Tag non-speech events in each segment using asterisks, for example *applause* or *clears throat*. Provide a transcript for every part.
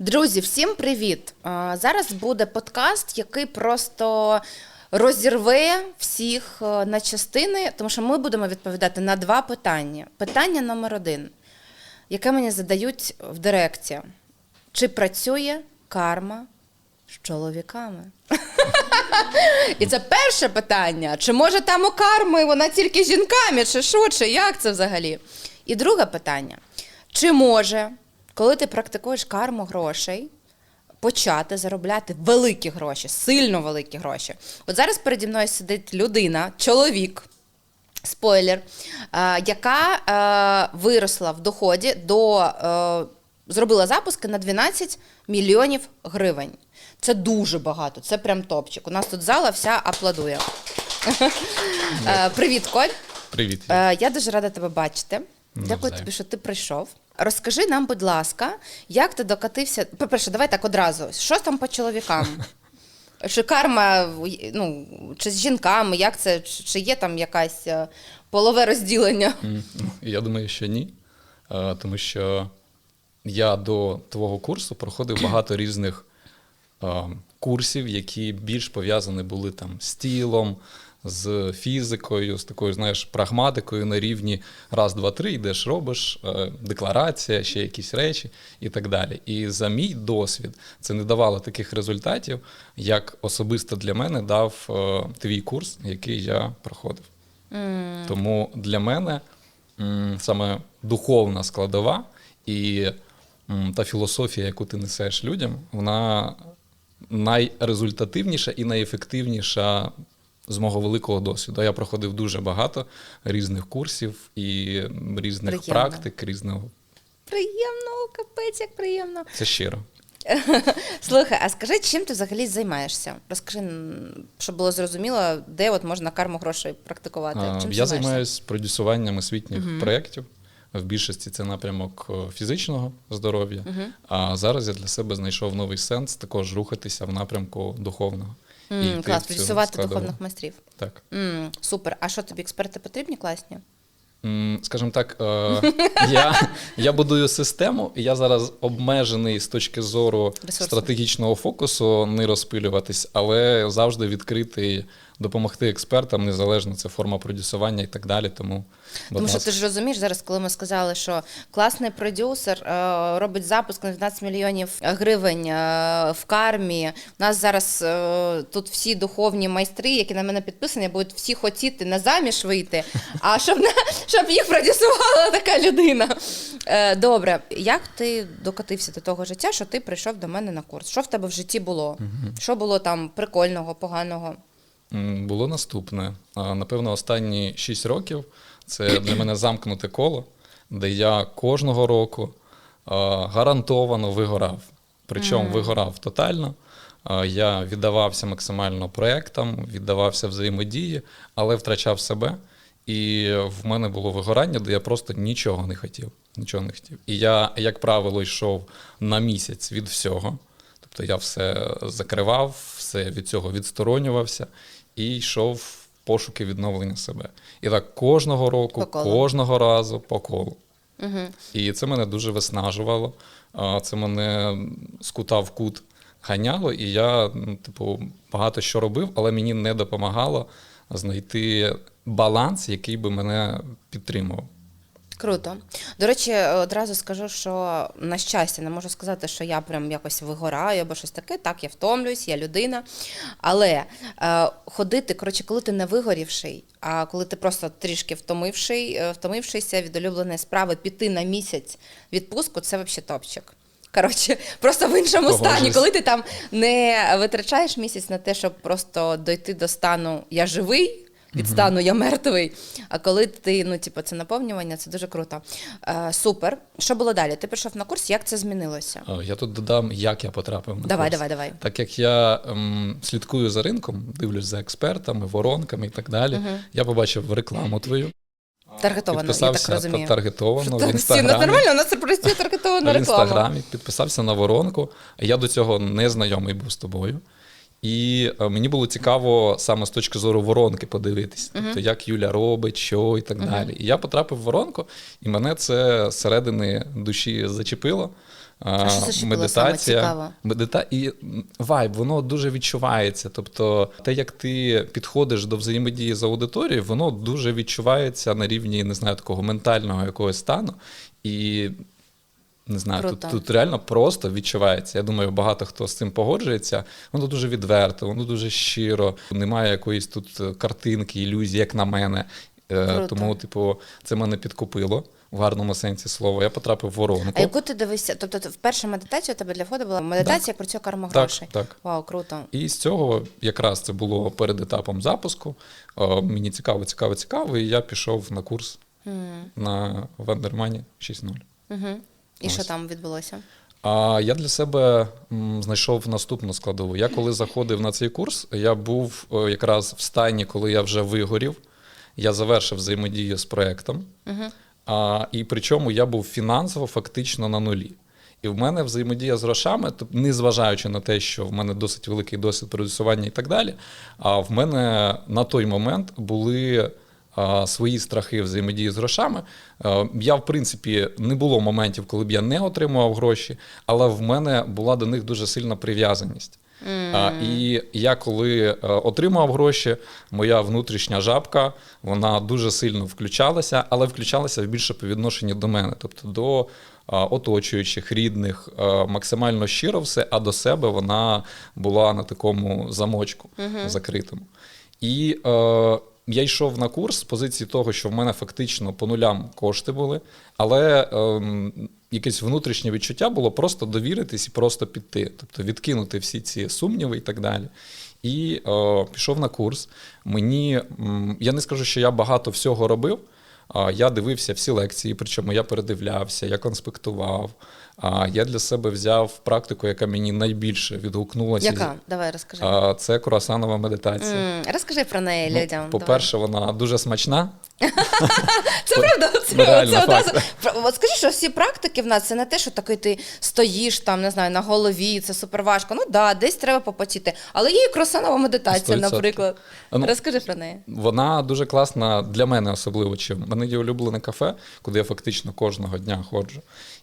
Друзі, всім привіт! Зараз буде подкаст, який просто розірве всіх е, на частини, тому що ми будемо відповідати на два питання. Питання номер один, яке мені задають в дирекції: чи працює карма з чоловіками? І це перше питання. Чи може там у карми вона тільки жінками, чи що, чи як це взагалі? І друге питання: чи може, коли ти практикуєш карму грошей, почати заробляти великі гроші, сильно великі гроші? От зараз переді мною сидить людина, чоловік. Спойлер, е, яка е, виросла в доході до е, зробила запуски на 12 мільйонів гривень. Це дуже багато, це прям топчик. У нас тут зала вся аплодує. *laughs* Привіт, Коль. Привіт. Я дуже рада тебе бачити. Дякую тобі, що ти прийшов. Розкажи нам, будь ласка, як ти докатився. По-перше, давай так одразу. Що там по чоловікам? *laughs* Чи карма, ну, чи з жінками, як це, чи є там якась е, полове розділення? Ну, Я думаю, що ні. Е, Тому що я до твого курсу проходив *clears throat* багато різних е, курсів, які більш пов'язані були там з тілом, з фізикою, з такою, знаєш, прагматикою на рівні раз, два, три, йдеш, робиш, е, декларація, ще якісь речі і так далі. І за мій досвід це не давало таких результатів, як особисто для мене дав е, твій курс, який я проходив. Тому для мене саме духовна складова і та філософія, яку ти несеш людям, вона найрезультативніша і найефективніша з мого великого досвіду. Я проходив дуже багато різних курсів і різних Приємно. практик, різного. Приємно, капець, як приємно. Це щиро. *laughs* Слухай, а скажи, чим ти взагалі займаєшся? Розкажи, щоб було зрозуміло, де от можна карму грошей практикувати. Чим Я займаєшся? займаюся продюсуванням освітніх проєктів. В більшості це напрямок е, фізичного здоров'я. А зараз я для себе знайшов новий сенс також рухатися в напрямку духовного. М, і клас, продюсувати духовних майстрів. Так. Mm, супер. А що тобі експерти потрібні класні? Скажімо так, е, я, я будую систему, і я зараз обмежений з точки зору Ресурсу. стратегічного фокусу не розпилюватись, але завжди відкритий допомогти експертам, незалежно це форма продюсування і так далі. Тому, Тому що ти ж розумієш зараз, коли ми сказали, що класний продюсер е, робить запуск на 12 мільйонів гривень е, в кармі. У нас зараз е, тут всі духовні майстри, які на мене підписані, будуть всі хотіти на заміж вийти. А щоб на щоб їх продюсувала така людина. Е, добре, як ти докотився до того життя, що ти прийшов до мене на курс? Що в тебе в житті було? Що було там прикольного, поганого? Було наступне. Напевно, останні 6 років це для мене замкнуте коло, де я кожного року гарантовано вигорав. Причому вигорав тотально. Я віддавався максимально проектам, віддавався взаємодії, але втрачав себе. І в мене було вигорання, де я просто нічого не хотів. Нічого не хотів. І я, як правило, йшов на місяць від всього. Тобто я все закривав, все від цього відсторонювався і йшов в пошуки відновлення себе. І так кожного року, По кожного разу по колу. Угу. І це мене дуже виснажувало. Це мене з кута в кут ганяло, і я, ну, типу, багато що робив, але мені не допомагало знайти баланс, який би мене підтримував. Круто. До речі, одразу скажу, що на щастя, не можу сказати, що я прям якось вигораю або щось таке. Так, я втомлююсь, я людина. Але е, ходити, коротше, коли ти не вигорівший, а коли ти просто трішки втомивший, е, втомившийся від улюбленої справи, піти на місяць відпустку, це взагалі топчик. Коротше, просто в іншому Погоджуюсь. стані, коли ти там не витрачаєш місяць на те, щоб просто дойти до стану я живий. Від стану я мертвий. А коли ти, ну, типу, це наповнювання, це дуже круто. Е, супер. Що було далі? Ти прийшов на курс, як це змінилося? Я тут додам, як я потрапив на Давай, курс. давай, давай. Так як я ем, слідкую за ринком, дивлюсь за експертами, воронками і так далі, я побачив рекламу твою. Таргетовано, я так розумію. таргетовано в Всі, інстаграмі. нормально, у нас це працює таргетована в інстаграмі, підписався на воронку. Я до цього не знайомий був з тобою. І е, мені було цікаво саме з точки зору воронки подивитись, тобто як Юля робить, що і так далі. І я потрапив в воронку, і мене це зсередини душі зачепило. А, що це ще було саме? Медита... І вайб, воно дуже відчувається. Тобто, те, як ти підходиш до взаємодії з аудиторією, воно дуже відчувається на рівні, не знаю, такого ментального якогось стану. І не знаю, тут, Круто. тут реально просто відчувається. Я думаю, багато хто з цим погоджується. Воно дуже відверто, воно дуже щиро. Немає якоїсь тут картинки, ілюзії, як на мене. Е, Круто. Тому, типу, це мене підкупило в гарному сенсі слова. Я потрапив в воронку. А яку ти дивишся? Тобто в перша медитація у тебе для входу була медитація, як працює карма грошей. так. Вау, круто. І з цього якраз це було перед етапом запуску. Е, Мені цікаво, цікаво, цікаво, і я пішов на курс на Вандермані 6.0. Угу. І що там відбулося? А я для себе знайшов наступну складову. Я коли заходив на цей курс, я був якраз в стані, коли я вже вигорів. Я завершив взаємодію з проектом. А, і причому я був фінансово фактично на нулі. І в мене взаємодія з грошами, тобто, незважаючи на те, що в мене досить великий досвід продюсування і так далі. А в мене на той момент були а, свої страхи взаємодії з грошами. Е, Я, в принципі, не було моментів, коли б я не отримував гроші, але в мене була до них дуже сильна прив'язаність. А, і я коли е, отримав гроші, моя внутрішня жабка вона дуже сильно включалася, але включалася в більше по відношенню до мене, тобто до оточуючих, рідних, максимально щиро все, а до себе вона була на такому замочку закритому. І е, я йшов на курс з позиції того, що в мене фактично по нулям кошти були, але ем, якесь внутрішнє відчуття було просто довіритись і просто піти, тобто відкинути всі ці сумніви і так далі. І е, пішов на курс. Мені я не скажу, що я багато всього робив. Я дивився всі лекції, причому я передивлявся, я конспектував. А, Я для себе взяв практику, яка мені найбільше відгукнулася. Яка? Давай розкажи. А, Це круасанова медитація. М, Розкажи про неї Ну, людям. По-перше, вона дуже смачна. *laughs* Це правда, це, одразу. Скажи, що всі практики в нас це не те, що такий ти стоїш там, не знаю, на голові, це супер важко. Ну да, десь треба попотіти. Але є і кросанова медитація, 100%. наприклад. Ну, Розкажи про неї. Вона дуже класна для мене, особливо. Чи в мене є улюблене кафе, куди я фактично кожного дня ходжу.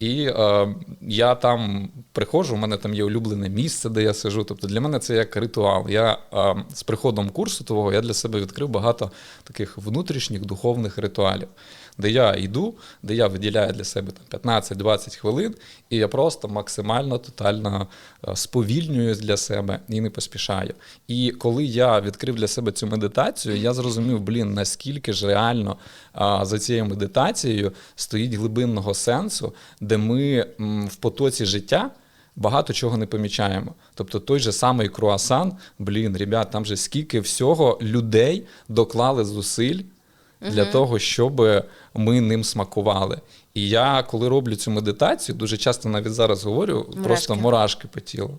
І е, я там приходжу, у мене там є улюблене місце, де я сижу. Тобто для мене це як ритуал. Я е, з приходом курсу твого я для себе відкрив багато таких внутрішніх духовних ритуалів, де я йду, де я виділяю для себе там 15-20 хвилин, і я просто максимально тотально е, сповільнююсь для себе і не поспішаю. І коли я відкрив для себе цю медитацію, я зрозумів, блін, наскільки ж реально а, за цією медитацією стоїть глибинного сенсу, де ми в потоці життя. Багато чого не помічаємо. Тобто той же самий круасан, блін, ребят, там же скільки всього людей доклали зусиль для того, щоб ми ним смакували. І я, коли роблю цю медитацію, дуже часто навіть зараз говорю, просто Мурашки. мурашки по тілу.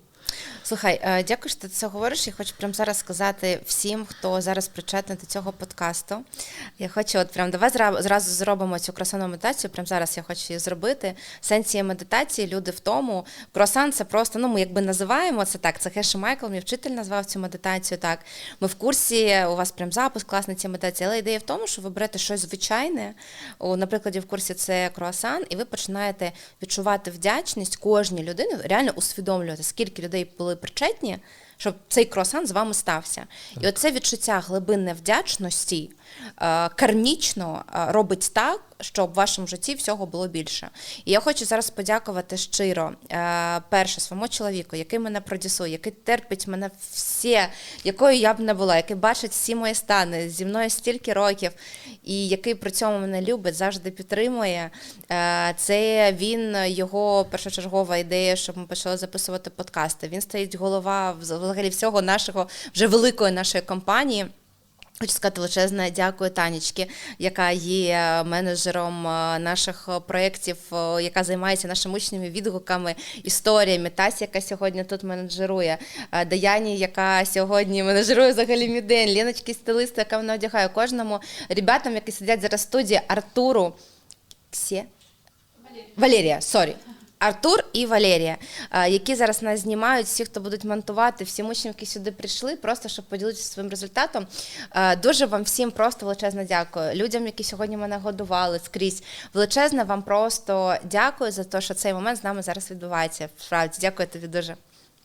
Слухай, е, дякую, що ти це говориш. Я хочу прямо зараз сказати всім, хто зараз причетний до цього подкасту. Я хочу, от прям давай зразу зробимо цю красану медитацію. Прямо зараз я хочу її зробити. Сенс цієї медитації люди в тому. Круасан це просто, ну ми якби називаємо це так. Це Хеші Майкл, мій вчитель назвав цю медитацію так. Ми в курсі, у вас прям запуск класний цієї медитації. Але ідея в тому, що ви берете щось звичайне. Наприклад, в курсі це круасан, і ви починаєте відчувати вдячність кожній людині, реально усвідомлювати, скільки людей були причетні, щоб цей круасан з вами стався. І оце відчуття глибинної вдячності е, кармічно е, робить так, щоб в вашому житті всього було більше. І я хочу зараз подякувати щиро е, перше своєму чоловіку, який мене продюсує, який терпить мене все, якою я б не була, який бачить всі мої стани зі мною стільки років, і який при цьому мене любить, завжди підтримує. Це він його першочергова ідея, щоб ми почали записувати подкасти. Він стоїть голова взагалі всього нашого вже великої нашої компанії. Хочу сказати величезне дякую Танічки, яка є менеджером е, наших е, проєктів, е, яка займається нашими учнями відгуками, історіями. Тасі, яка сьогодні тут менеджерує, е, Даяні, яка сьогодні менеджерує взагалі мій день, Леночки стилист, яка вона одягає кожному ребятам, які сидять зараз в студії, Артуру Ксє? Валерія, сорі. Артур і Валерія, які зараз нас знімають, всі, хто будуть монтувати, всі учні, які сюди прийшли, просто щоб поділитися своїм результатом. Дуже вам всім просто величезно дякую. Людям, які сьогодні мене годували скрізь. Величезне вам просто дякую за те, що цей момент з нами зараз відбувається. Справді, дякую тобі дуже.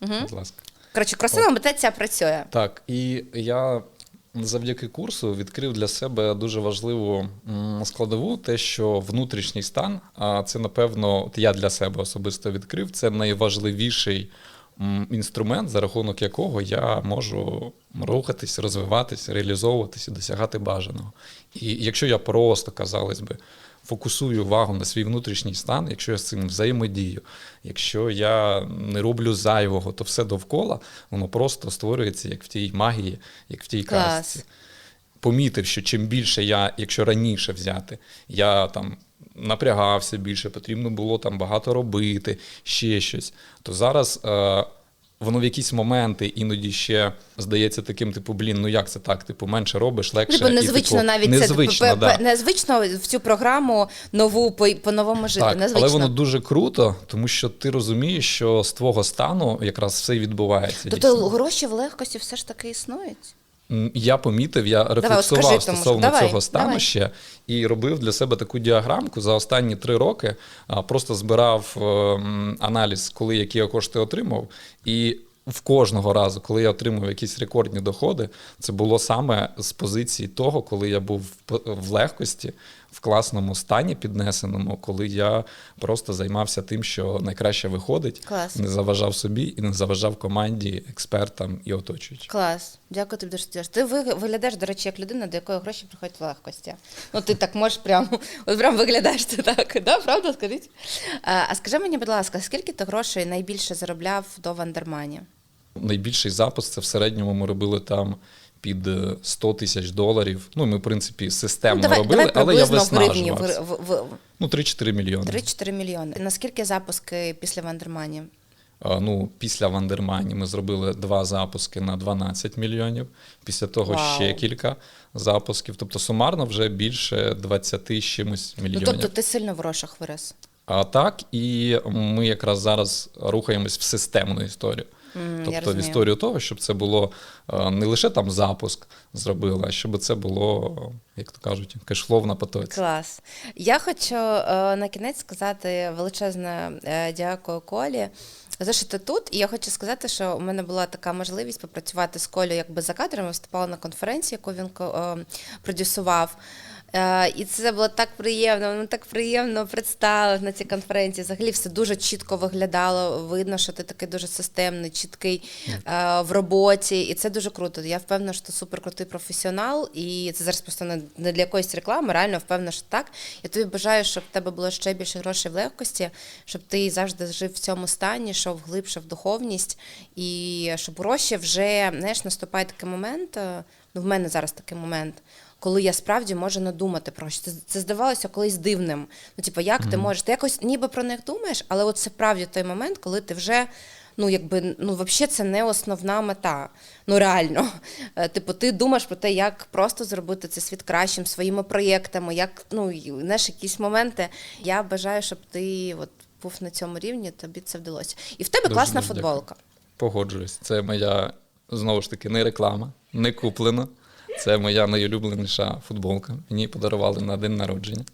Угу. Будь ласка. Коротше, красива медитація працює. Так, і я завдяки курсу відкрив для себе дуже важливу складову, те, що внутрішній стан, а це, напевно, я для себе особисто відкрив, це найважливіший інструмент, за рахунок якого я можу рухатись, розвиватись, реалізовуватись і досягати бажаного. І якщо я просто, казалось би, фокусую увагу на свій внутрішній стан, якщо я з цим взаємодію, якщо я не роблю зайвого, то все довкола воно просто створюється як в тій магії, як в тій Клас. казці. Помітив, що чим більше я, якщо раніше взяти, я там напрягався більше, потрібно було там багато робити, ще щось, то зараз. Е, Воно в якісь моменти іноді ще здається таким, типу, блін, ну як це так? Типу, менше робиш, легше. Типу, і, незвично типу, навіть незвично, це да. незвично в цю програму нову по, по-новому жити. Так, незвично. але воно дуже круто, тому що ти розумієш, що з твого стану якраз все і відбувається. Тобто дійсно. гроші в легкості все ж таки існують. Я помітив, я рефлексував скажи стосовно давай, цього стану давай. ще і робив для себе таку діаграмку за останні три роки. Просто збирав е, аналіз, коли які я кошти отримав, і в кожного разу, коли я отримав якісь рекордні доходи, це було саме з позиції того, коли я був в легкості, в класному стані піднесеному, коли я просто займався тим, що найкраще виходить, Клас. не заважав собі і не заважав команді, експертам і оточуючим. Клас, дякую тобі дуже. Ти ви- виглядаєш, до речі, як людина, до якої гроші приходять в легкості. Ну, ти так можеш прямо, *laughs* от прям виглядаєш ти так, да, правда, скажіть? А, а скажи мені, будь ласка, скільки ти грошей найбільше заробляв до Вандермані? Найбільший запуск це в середньому ми робили там під е, 100 тисяч доларів. Ну, ми, в принципі, системно ну, давай, робили, давай але я приблизно в в, в, Ну, 3-4 мільйони. 3-4 мільйони. Наскільки запуски після Вандермані? Ну, після Вандермані ми зробили два запуски на 12 мільйонів. Після того Вау. ще кілька запусків. Тобто сумарно вже більше 20 з чимось Ну, мільйонів. тобто ти сильно в грошах вирос. А так, і ми якраз зараз рухаємось в системну історію. Я тобто в історію того, щоб це було е, не лише там запуск зробили, а щоб це було, як то кажуть, кешфлоу на потоці. Клас. Я хочу е, на кінець сказати величезне е, дякую Колі. За що ти тут, і я хочу сказати, що у мене була така можливість попрацювати з Колею якби за кадрами, виступала на конференції, яку він продюсував. Е, І це було так приємно, воно так приємно представив на цій конференції. Взагалі все дуже чітко виглядало. Видно, що ти такий дуже системний, чіткий е, в роботі. І це дуже круто. Я впевнена, що ти суперкрутий професіонал, і це зараз просто не, не для якоїсь реклами. Реально впевнена, що так. Я тобі бажаю, щоб в тебе було ще більше грошей в легкості, щоб ти завжди жив в цьому стані, йшов глибше в духовність, і щоб гроші вже знаєш, наступає такий момент. е, Ну, в мене зараз такий момент. Коли я справді можу не думати про що це, це здавалося колись дивним. Ну, типу, як ти можеш? Ти якось ніби про них думаєш, але от це правді той момент, коли ти вже ну якби ну взагалі це не основна мета. Ну реально. *laughs* Е, Типу, ти думаєш про те, як просто зробити цей світ кращим своїми проєктами, як ну знаєш, якісь моменти. Я бажаю, щоб ти от був на цьому рівні, тобі це вдалося. І в тебе Дуже, класна дуже футболка. Погоджуюсь. Це моя знову ж таки не реклама, не куплена. Це моя найулюбленіша футболка. Мені подарували на день народження.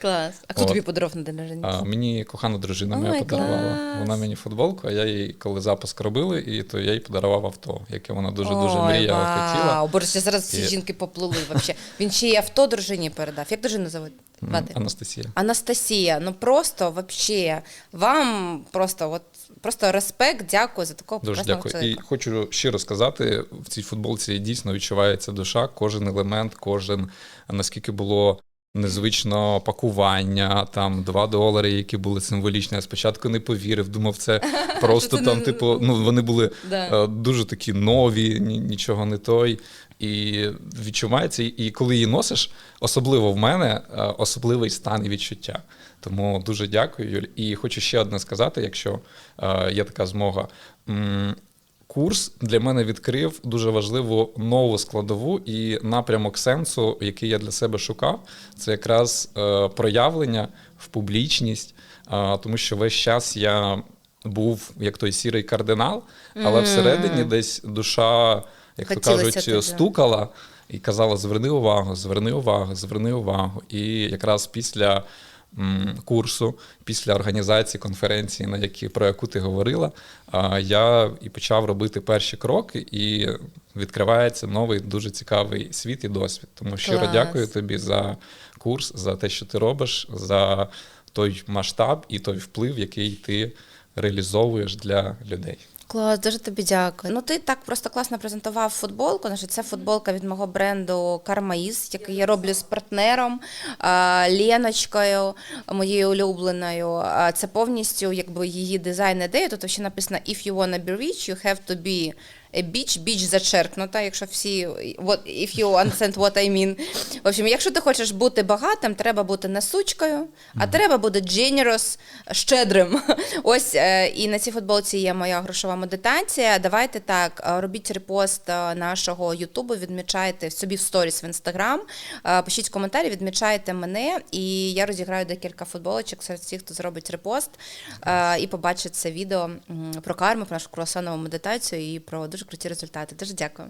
Клас. А хто От. тобі подарував на день народження? А мені кохана дружина моя подарувала. клас. Вона мені футболку, а я їй, коли запуск робили, і то я їй подарував авто, яке вона дуже дуже Ой, мріяла, вау. хотіла. Боже, ще зараз всі І- жінки поплили вообще. Він ще й авто дружині передав. Як дружину зовуть? М, Звати? Анастасія. Анастасія, ну просто вообще вам просто от просто респект, дякую за такого Дуже дякую. Чоловіка. І хочу щиро сказати, в цій футболці дійсно відчувається душа, кожен елемент, кожен наскільки було. Незвично пакування, там 2 долари, які були символічні. Я спочатку не повірив, думав, це *laughs* просто там, типу, ну вони були е, дуже такі нові, нічого не той. І відчувається, і коли її носиш, особливо в мене, е, особливий стан і відчуття. Тому дуже дякую, Юль. І хочу ще одне сказати, якщо е, є така змога. Курс для мене відкрив дуже важливу нову складову і напрямок сенсу, який я для себе шукав, це якраз е, проявлення в публічність, е, тому що весь час я був як той сірий кардинал, але всередині десь душа, як то кажуть, стукала і казала: зверни увагу, зверни увагу, зверни увагу. І якраз після курсу, після організації конференції, на які про яку ти говорила, я і почав робити перші кроки, і відкривається новий дуже цікавий світ і досвід. Тому щиро Клас. дякую тобі за курс, за те, що ти робиш, за той масштаб і той вплив, який ти реалізовуєш для людей. Клас, дуже тобі дякую. Ну ти так просто класно презентував футболку. Значить, це футболка від мого бренду Кармаїз, який я роблю з партнером Леночкою, моєю улюбленою. Це повністю якби її дизайн ідея. Тут ще написано If you wanna be rich, you have to be a bitch. Біч зачеркнута, якщо всі what, if you understand what I mean. В общем, якщо ти хочеш бути багатим, треба бути не сучкою, а треба бути generous, щедрим. *laughs* Ось е, і на цій футболці є моя грошова медитація. Давайте так, е, робіть репост е, нашого Ютубу, відмічайте собі в сторіс в інстаграм, е, пишіть коментарі, відмічайте мене, і я розіграю декілька футболочок серед всіх, хто зробить репост е, і побачить це відео про карму, про нашу круасанову медитацію і про дуже круті результати. Дуже дякую.